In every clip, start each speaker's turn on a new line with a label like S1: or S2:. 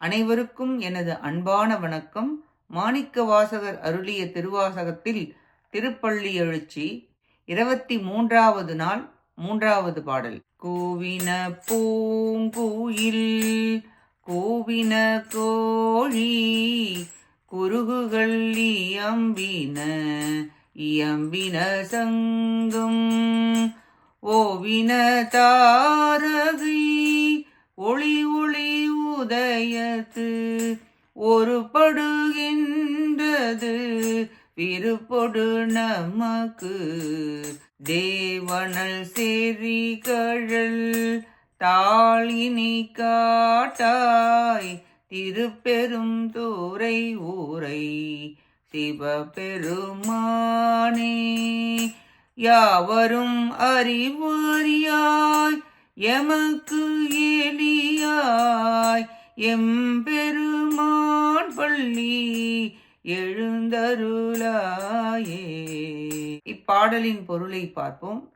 S1: அனைவருக்கும் எனது அன்பான வணக்கம். மாணிக்க வாசகர் அருளிய திருவாசகத்தில் திருப்பள்ளி எழுச்சி இருபத்தி மூன்றாவது நாள் மூன்றாவது பாடல். கூவின பூங்குயில் கூவின கோழி குருகுகள் இயம்பின இயம்பின சங்கம். ஓவின தாரகை ஒளி ஒளி உதயத்து ஒரு படுகின்றது விருப்பொடு நமக்கு தேவனல் சேரி கழல் தாளினி காட்டாய். திருப்பெரும் தூரை ஊரை சிவபெருமானே யாவரும் அறிவாரியாய் எமக்கு எளியா எம்பெருமான் பள்ளி எழுந்தருளாயே. இப்பாடலின் பொருளை பார்ப்போம்.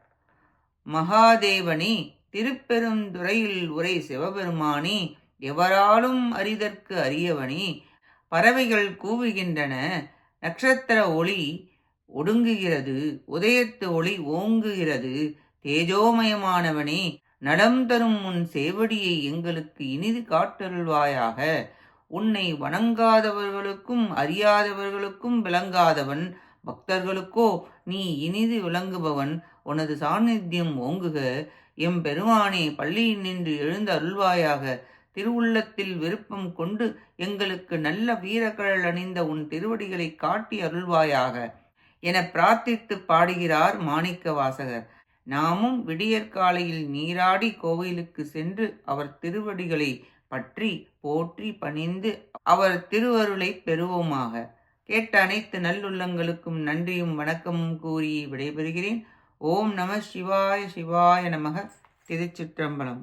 S1: மகாதேவனே திருப்பெருந்துறையில் உரை சிவபெருமானே எவராலும் அறிதற்கு அரியவனே பறவைகள் கூவுகின்றன நட்சத்திர ஒளி ஒடுங்குகிறது உதயத்து ஒளி ஓங்குகிறது தேஜோமயமானவனே நலம் தரும் உன் சேவடியை எங்களுக்கு இனிது காட்டருள்வாயாக. உன்னை வணங்காதவர்களுக்கும் அறியாதவர்களுக்கும் விளங்காதவன் பக்தர்களுக்கோ நீ இனிது விளங்குபவன் உனது சாநித்தியம் ஓங்குக. எம் பெருமானே பள்ளியில் நின்று எழுந்த அருள்வாயாக திருவுள்ளத்தில் விருப்பம் கொண்டு எங்களுக்கு நல்ல வீரக்கழல் அணிந்த உன் திருவடிகளை காட்டி அருள்வாயாக. என பிரார்த்தித்து பாடுகிறார் மாணிக்க வாசகர் நாமும் விடியற்காலையில் நீராடி கோவிலுக்கு சென்று அவர் திருவடிகளை பற்றி போற்றி பணிந்து அவர் திருவருளை பெறுவோமாக. கேட்ட அனைத்து நல்லுள்ளங்களுக்கும் நன்றியும் வணக்கமும் கூறி விடைபெறுகிறேன். ஓம் நம சிவாய சிவாய நமக. திருச்சிற்றம்பலம்.